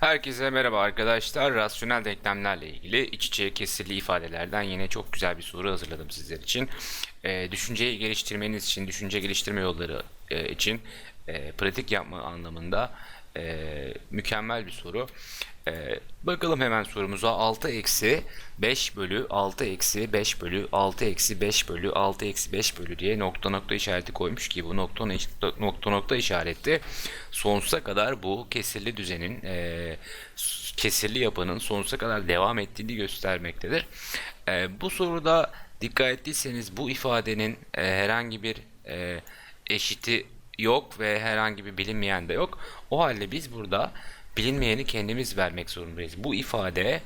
Herkese merhaba arkadaşlar. Rasyonel denklemlerle ilgili iç içe kesirli ifadelerden yine çok güzel bir soru hazırladım sizler için. Ee, düşünceyi geliştirmeniz için, düşünce geliştirme yolları e, için e, pratik yapma anlamında e, mükemmel bir soru. E, bakalım hemen sorumuza 6 eksi 5 bölü 6 eksi 5 bölü 6 eksi 5 bölü 6 eksi 5 bölü diye nokta nokta işareti koymuş ki bu nokta nokta nokta işareti sonsuza kadar bu kesirli düzenin e, kesirli yapının sonsuza kadar devam ettiğini göstermektedir. E, bu soruda dikkat ettiyseniz bu ifadenin e, herhangi bir e, eşiti yok ve herhangi bir bilinmeyen de yok. O halde biz burada bilinmeyeni kendimiz vermek zorundayız. Bu ifade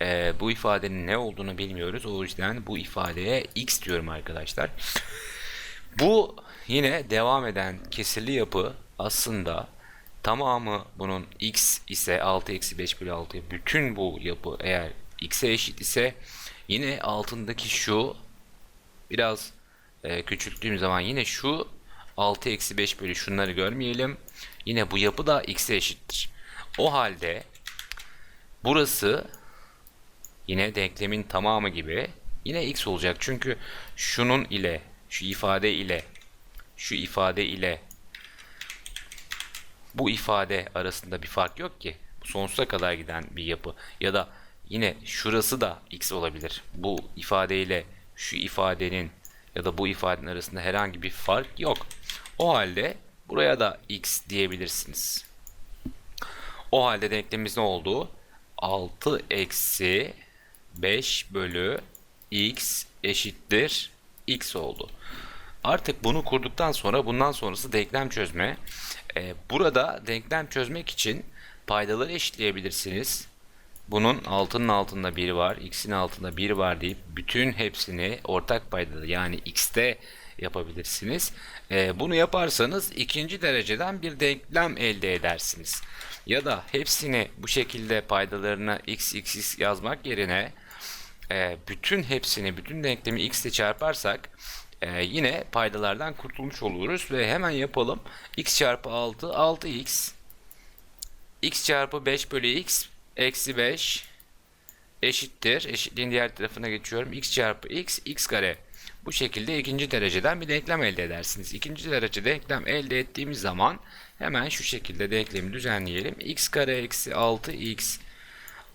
e, bu ifadenin ne olduğunu bilmiyoruz. O yüzden bu ifadeye x diyorum arkadaşlar. Bu yine devam eden kesirli yapı aslında tamamı bunun x ise 6 eksi 5 bölü 6 bütün bu yapı eğer x'e eşit ise yine altındaki şu biraz e, küçülttüğüm zaman yine şu 6 eksi 5 bölü şunları görmeyelim. Yine bu yapı da x'e eşittir. O halde burası yine denklemin tamamı gibi yine x olacak. Çünkü şunun ile şu ifade ile şu ifade ile bu ifade arasında bir fark yok ki. Sonsuza kadar giden bir yapı. Ya da yine şurası da x olabilir. Bu ifade ile şu ifadenin ya da bu ifadenin arasında herhangi bir fark yok. O halde buraya da x diyebilirsiniz. O halde denklemimiz ne oldu? 6 eksi 5 bölü x eşittir x oldu. Artık bunu kurduktan sonra bundan sonrası denklem çözme. Ee, burada denklem çözmek için paydaları eşitleyebilirsiniz. Bunun altının altında 1 var, x'in altında 1 var deyip bütün hepsini ortak paydada yani x'te yapabilirsiniz. Ee, bunu yaparsanız ikinci dereceden bir denklem elde edersiniz. Ya da hepsini bu şekilde paydalarına x, x yazmak yerine e, bütün hepsini, bütün denklemi x ile çarparsak e, yine paydalardan kurtulmuş oluruz ve hemen yapalım. x çarpı 6, 6x x çarpı 5 bölü x eksi 5 eşittir. Eşitliğin diğer tarafına geçiyorum. x çarpı x, x kare. Bu şekilde ikinci dereceden bir denklem elde edersiniz. İkinci derece denklem elde ettiğimiz zaman hemen şu şekilde denklemi düzenleyelim. x kare eksi 6x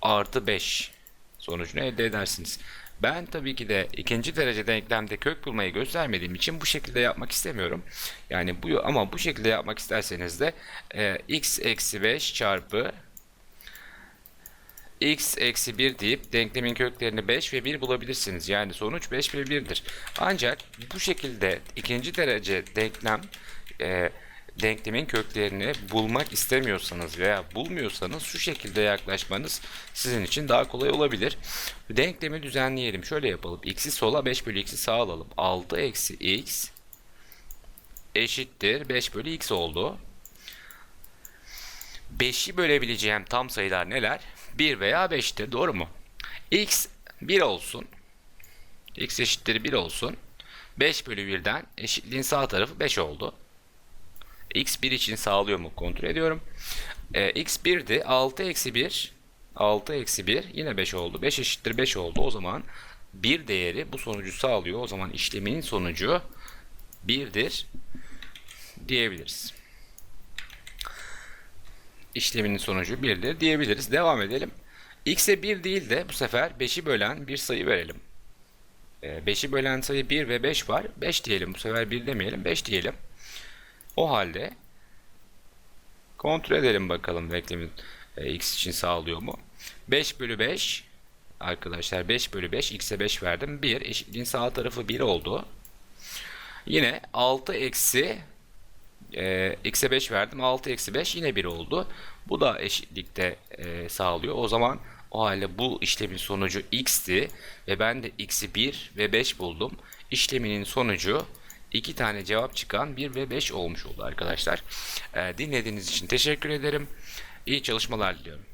artı 5 sonucunu elde edersiniz. Ben tabii ki de ikinci derece denklemde kök bulmayı göstermediğim için bu şekilde yapmak istemiyorum. Yani bu ama bu şekilde yapmak isterseniz de e, x eksi 5 çarpı x eksi 1 deyip denklemin köklerini 5 ve 1 bulabilirsiniz. Yani sonuç 5 ve 1'dir. Ancak bu şekilde ikinci derece denklem e, denklemin köklerini bulmak istemiyorsanız veya bulmuyorsanız şu şekilde yaklaşmanız sizin için daha kolay olabilir. Denklemi düzenleyelim. Şöyle yapalım. x'i sola 5 bölü x'i sağa alalım. 6 eksi x eşittir 5 bölü x oldu. 5'i bölebileceğim tam sayılar neler? 1 veya 5'tir. Doğru mu? x 1 olsun. x eşittir 1 olsun. 5 bölü 1'den eşitliğin sağ tarafı 5 oldu. x 1 için sağlıyor mu kontrol ediyorum. E, x 1'di. 6 eksi 1 6 eksi 1 yine 5 oldu. 5 eşittir 5 oldu. O zaman 1 değeri bu sonucu sağlıyor. O zaman işleminin sonucu 1'dir diyebiliriz. İşleminin sonucu 1'dir diyebiliriz. Devam edelim. x'e 1 değil de bu sefer 5'i bölen bir sayı verelim. 5'i bölen sayı 1 ve 5 var. 5 diyelim. Bu sefer 1 demeyelim. 5 diyelim. O halde kontrol edelim bakalım denklemin e, x için sağlıyor mu? 5 bölü 5 arkadaşlar 5 bölü 5 x'e 5 verdim. 1 eşitliğin sağ tarafı 1 oldu. Yine 6 eksi e, x'e 5 verdim. 6 eksi 5 yine 1 oldu. Bu da eşitlikte e, sağlıyor. O zaman o halde bu işlemin sonucu x'ti ve ben de x'i 1 ve 5 buldum. İşleminin sonucu iki tane cevap çıkan 1 ve 5 olmuş oldu arkadaşlar. E, dinlediğiniz için teşekkür ederim. İyi çalışmalar diliyorum.